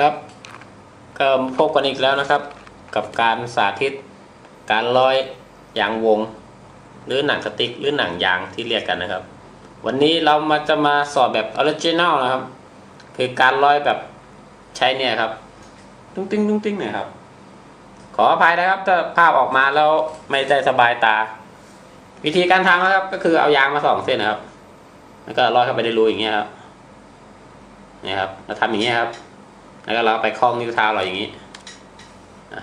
ครับก็พบกันอีกแล้วนะครับ กับการสาธิต การร้อยยางวง หรือหนังสติ๊กหรือหนังยางที่เรียกกันนะครับ วันนี้เรามาจะมาสอนแบบออริจินัลนะครับ คือการร้อยแบบใช้เนี่ยครับตุ้งติ้งตุ้งติ้งเนี่ยครับ ขออภัยนะครับถ้าภาพออกมาแล้วไม่ได้สบายตา วิธีการทำนะครับ ก็คือเอายางมาสองเส้นนะครับ แล้วก็ร้อยเข้าไปในรูอย่างเงี้ยครับนี่ครับเราทำอย่างเงี้ยครับ แล้วก็เราไปคล้องนิ้วเท้าเราอย่างนี้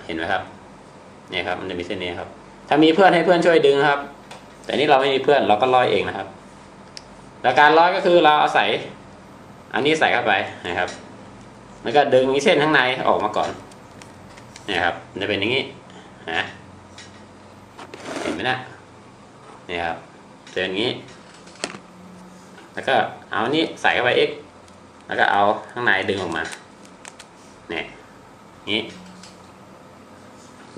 เห็นไหมครับ เนี่ยครับ มันจะมีเส้นนี้ครับ ถ้ามีเพื่อนให้เพื่อนช่วยดึงครับ แต่นี่เราไม่มีเพื่อนเราก็ร้อยเองนะครับ แล้วการร้อยก็คือเราเอาใส่อันนี้ใส่เข้าไปนะครับ แล้วก็ดึงเส้นข้างในออกมาก่อนเนี่ยครับจะเป็นอย่างนี้นะเห็นไหมนะเนี่ยครับจะเป็นอย่างนี้ แล้วก็เอาอันนี้ใส่เข้าไปอีกแล้วก็เอาข้างในดึงออกมา เนี่ยนี่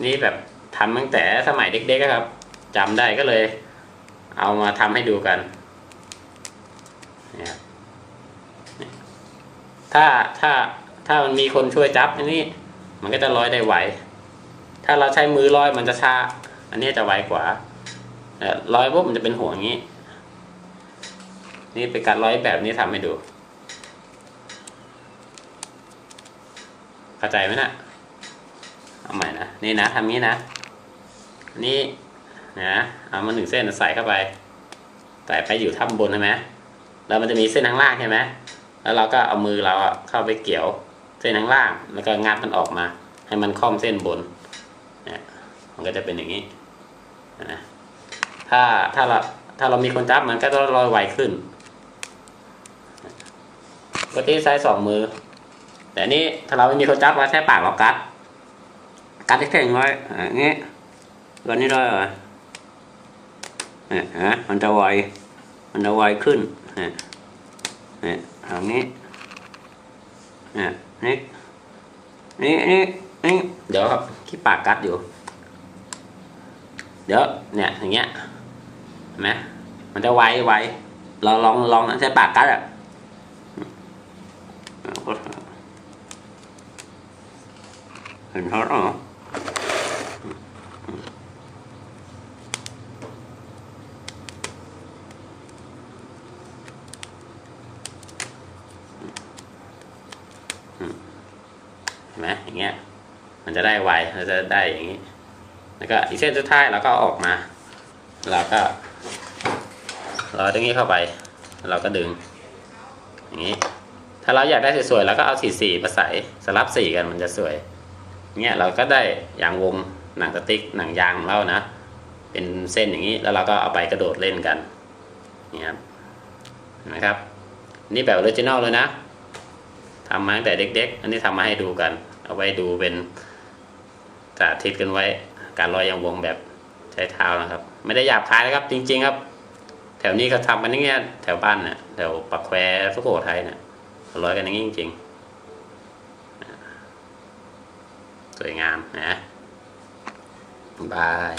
นี่แบบทำตั้งแต่สมัยเด็กๆอะครับจำได้ก็เลย เอามาทำให้ดูกันนี่ครับถ้าถ้าถ้ามันมีคนช่วยจับอันนี้ มันก็จะร้อยได้ไหว ถ้าเราใช้มือร้อยมันจะช้า อันนี้จะไวกว่าแต่ร้อยปุ๊บมันจะเป็นหัวอย่างนี้ นี่เป็นการร้อยแบบนี้ทำให้ดู เข้าใจไหมนะเอาใหม่นะนี่นะทำนี้นะ นี่นะเอามาหนึ่งเส้นใส่เข้าไปใส่ไปอยู่ท่าบนใช่ไหมแล้วมันจะมีเส้นข้างล่างใช่ไหมแล้วเราก็เอามือเราอะเข้าไปเกี่ยวเส้นข้างล่าง แล้วก็งัดมันออกมา ให้มันค่อมเส้นบนเนี่ยมันก็จะเป็นอย่างนี้นะถ้าถ้าเราถ้าเรามีคนจับมันก็จะลอยไวขึ้นปกติใช้สองมือ แต่นี้ถ้าเราไม่มีคนจับเราใช้ปากเรากัด กัดให้แข็งไว้อย่างนี้วันนี้ได้เหรอเนี่ยฮะมันจะไวมันจะไวขึ้นเนี่ยเนี่ยทางนี้เนี่ยนี่นี่นี่นี่เดี๋ยวครับขี้ปากกัดอยู่ เดี๋ยวเนี่ยอย่างเงี้ยเห็นไหมมันจะไวไวเราลองลองใช้ปากกัดอะ เห็นชัดเหรอเห็นไหมอย่างเงี้ย มันจะได้ไวมันจะได้อย่างนี้ แล้วก็อีกเส้นสุดท้ายเราก็อออกมา เราก็เราตรงนี้เข้าไป เราก็ดึง อย่างนี้ ถ้าเราอยากได้สวยๆเราก็เอาสีสีมาใส่สลับสีกันมันจะสวย เนี่ยเราก็ได้ยางวงหนังสติ๊กหนังยางของเรานะ เป็นเส้นอย่างนี้แล้วเราก็เอาไปกระโดดเล่นกันนี่ครับนไหมครับ นี่แบบออริจินอลเลยนะทำมาตั้งแต่เด็ก ๆ อันนี้ทำมาให้ดูกัน เอาไว้ดูเป็นสาธิตกันไว้ การลอยยางวงแบบใช้เท้านะครับ ไม่ได้หยาบคายนะครับ จริง ๆ ครับ แถวนี้เขาทำกันอย่างเงี้ยแถวบ้านเนี่ยแถวปักแควสุโขทัยเนี่ยร้อยกันอย่างนี้จริง ๆ สวยงามนะบาย